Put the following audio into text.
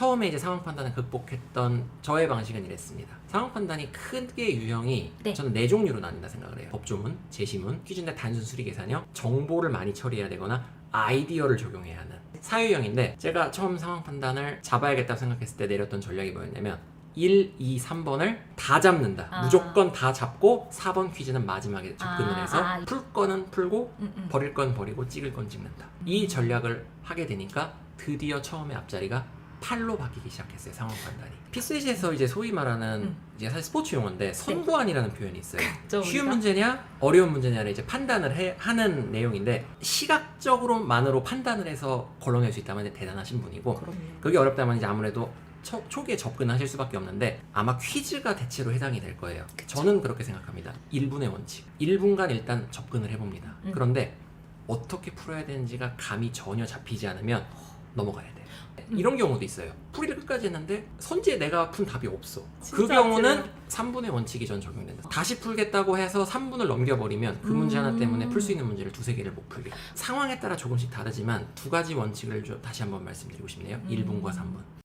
처음에 이제 상황 판단을 극복했던 저의 방식은 이랬습니다. 상황 판단이 크게 유형이 네. 저는 네 종류로 나뉜다 생각을 해요. 법조문, 제시문, 퀴즈인데 단순 수리 계산형, 정보를 많이 처리해야 되거나 아이디어를 적용해야 하는 사유형인데 제가 처음 상황 판단을 잡아야겠다고 생각했을 때 내렸던 전략이 뭐였냐면 1, 2, 3번을 다 잡는다. 아. 무조건 다 잡고 4번 퀴즈는 마지막에 접근을 아, 해서 아. 풀 거는 풀고 음, 음. 버릴 건 버리고 찍을 건 찍는다. 이 전략을 하게 되니까 드디어 처음에 앞자리가 8로 바뀌기 시작했어요. 상황 판단이. P3에서 이제 소위 말하는 음. 이제 사실 스포츠 용어인데 선구안이라는 표현이 있어요. 저 쉬운 우리가? 문제냐 어려운 문제냐를 이제 판단을 해- 하는 내용인데 시각적으로만으로 판단을 해서 걸러낼 수 있다면 대단하신 분이고 그럼요. 그게 어렵다면 이제 아무래도 초, 초기에 접근하실 수밖에 없는데 아마 퀴즈가 대체로 해당이 될 거예요. 저는 그렇게 생각합니다. 1분의 원칙. 1분간 일단 접근을 해봅니다. 음. 그런데 어떻게 풀어야 되는지가 감이 전혀 잡히지 않으면 넘어가야. 음. 이런 경우도 있어요. 풀이를 끝까지 했는데 선지에 내가 푼 답이 없어. 그 진짜 경우는 찌르- 3분의 원칙이 전 적용된다. 다시 풀겠다고 해서 3분을 넘겨버리면 그 문제 하나 음. 때문에 풀 수 있는 문제를 두세 개를 못 풀게. 상황에 따라 조금씩 다르지만 두 가지 원칙을 좀 다시 한번 말씀드리고 싶네요. 음. 1분과 3분.